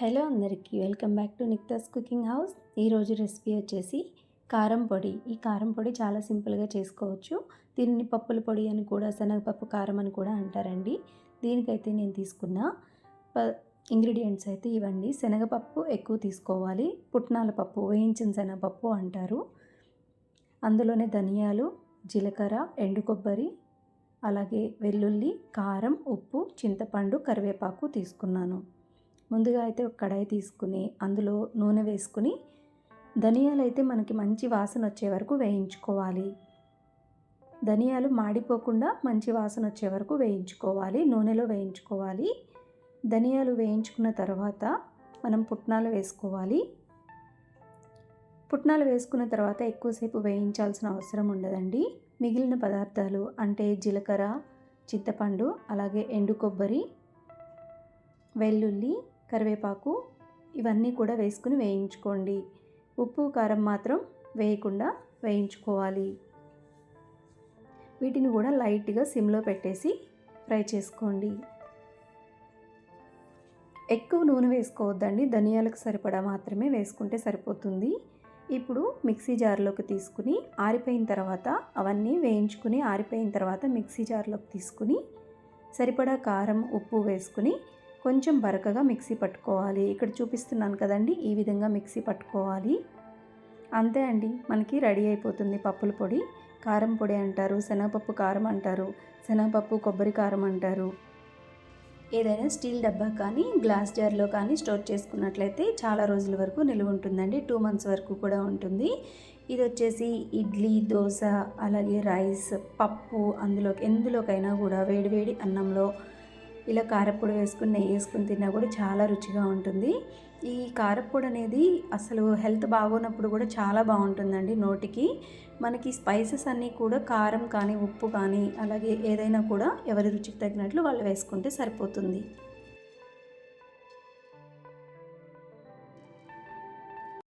Hello అందరికీ welcome back to నిక్తాస్ cooking house. ఈరోజు recipe వచ్చేసి కారం పొడి. ఈ కారం పొడి చాలా సింపుల్గా చేసుకోవచ్చు. దీనిని పప్పుల పొడి అని కూడా శనగపప్పు కారం అని కూడా అంటారండి. దీనికైతే నేను తీసుకున్న ప ఇంగ్రీడియంట్స్ అయితే ఇవ్వండి శనగపప్పు ఎక్కువ తీసుకోవాలి. పుట్నాల పప్పు వేయించిన శనగపప్పు అంటారు. అందులోనే ధనియాలు జీలకర్ర ఎండు కొబ్బరి అలాగే వెల్లుల్లి కారం ఉప్పు చింతపండు కరివేపాకు తీసుకున్నాను. ముందుగా అయితే ఒక కడాయి తీసుకుని అందులో నూనె వేసుకుని ధనియాలు అయితే మనకి మంచి వాసన వచ్చే వరకు వేయించుకోవాలి. ధనియాలు మాడిపోకుండా మంచి వాసన వచ్చే వరకు వేయించుకోవాలి. నూనెలో వేయించుకోవాలి. ధనియాలు వేయించుకున్న తర్వాత మనం పుట్నాలు వేసుకోవాలి. పుట్నాలు వేసుకున్న తర్వాత ఎక్కువసేపు వేయించాల్సిన అవసరం ఉండదండి. మిగిలిన పదార్థాలు అంటే జీలకర్ర చింతపండు అలాగే ఎండు కొబ్బరి వెల్లుల్లి కరివేపాకు ఇవన్నీ కూడా వేసుకుని వేయించుకోండి. ఉప్పు కారం మాత్రం వేయకుండా వేయించుకోవాలి. వీటిని కూడా లైట్గా సిమ్లో పెట్టేసి ఫ్రై చేసుకోండి. ఎక్కువ నూనె వేసుకోవద్దండి. ధనియాలకు సరిపడా మాత్రమే వేసుకుంటే సరిపోతుంది. ఇప్పుడు మిక్సీ జార్లోకి తీసుకుని ఆరిపోయిన తర్వాత అవన్నీ వేయించుకుని ఆరిపోయిన తర్వాత మిక్సీ జార్లోకి తీసుకుని సరిపడా కారం ఉప్పు వేసుకుని కొంచెం బరకగా మిక్సీ పట్టుకోవాలి. ఇక్కడ చూపిస్తున్నాను కదండి ఈ విధంగా మిక్సీ పట్టుకోవాలి. అంతే అండి మనకి రెడీ అయిపోతుంది పప్పుల పొడి. కారం పొడి అంటారు శనగపప్పు కారం అంటారు శనగపప్పు కొబ్బరి కారం అంటారు. ఏదైనా స్టీల్ డబ్బా కానీ గ్లాస్ జార్లో కానీ స్టోర్ చేసుకున్నట్లయితే చాలా రోజుల వరకు నిలువ ఉంటుందండి టూ మంత్స్ వరకు కూడా ఉంటుంది. ఇది వచ్చేసి ఇడ్లీ దోశ అలాగే రైస్ పప్పు అందులోకి ఎందులోకైనా కూడా వేడివేడి అన్నంలో ఇలా కారప్పొడి వేసుకుని నెయ్యి వేసుకుని తిన్నా కూడా చాలా రుచిగా ఉంటుంది. ఈ కారప్పొడి అనేది అసలు హెల్త్ బాగోనప్పుడు కూడా చాలా బాగుంటుందండి నోటికి. మనకి స్పైసెస్ అన్నీ కూడా కారం కానీ ఉప్పు కానీ అలాగే ఏదైనా కూడా ఎవరి రుచికి తగినట్లు వాళ్ళు వేసుకుంటే సరిపోతుంది.